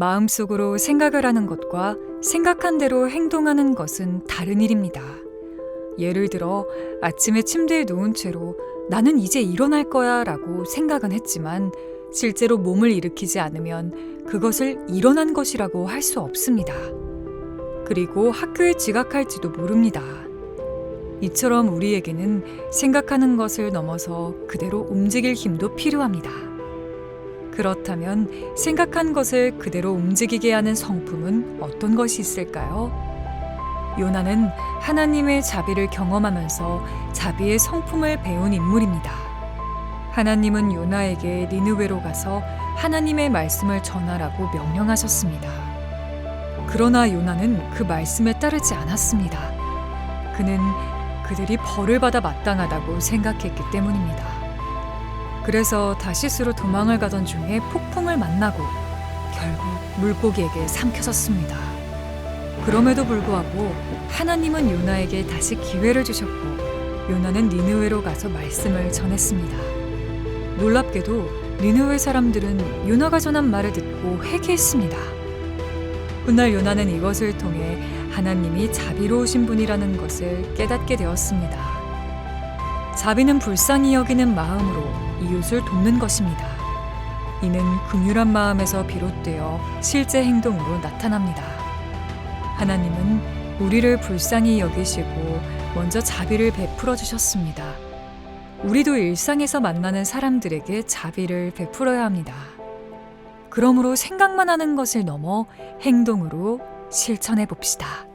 마음속으로 생각을 하는 것과 생각한 대로 행동하는 것은 다른 일입니다. 예를 들어 아침에 침대에 누운 채로 나는 이제 일어날 거야 라고 생각은 했지만 실제로 몸을 일으키지 않으면 그것을 일어난 것이라고 할 수 없습니다. 그리고 학교에 지각할지도 모릅니다. 이처럼 우리에게는 생각하는 것을 넘어서 그대로 움직일 힘도 필요합니다. 그렇다면 생각한 것을 그대로 움직이게 하는 성품은 어떤 것이 있을까요? 요나는 하나님의 자비를 경험하면서 자비의 성품을 배운 인물입니다. 하나님은 요나에게 니느웨로 가서 하나님의 말씀을 전하라고 명령하셨습니다. 그러나 요나는 그 말씀에 따르지 않았습니다. 그는 그들이 벌을 받아 마땅하다고 생각했기 때문입니다. 그래서 다시스로 도망을 가던 중에 폭풍을 만나고 결국 물고기에게 삼켜졌습니다. 그럼에도 불구하고 하나님은 요나에게 다시 기회를 주셨고 요나는 니느웨로 가서 말씀을 전했습니다. 놀랍게도 니느웨 사람들은 요나가 전한 말을 듣고 회개했습니다. 훗날 요나는 이것을 통해 하나님이 자비로우신 분이라는 것을 깨닫게 되었습니다. 자비는 불쌍히 여기는 마음으로 이웃을 돕는 것입니다. 이는 긍휼한 마음에서 비롯되어 실제 행동으로 나타납니다. 하나님은 우리를 불쌍히 여기시고 먼저 자비를 베풀어 주셨습니다. 우리도 일상에서 만나는 사람들에게 자비를 베풀어야 합니다. 그러므로 생각만 하는 것을 넘어 행동으로 실천해 봅시다.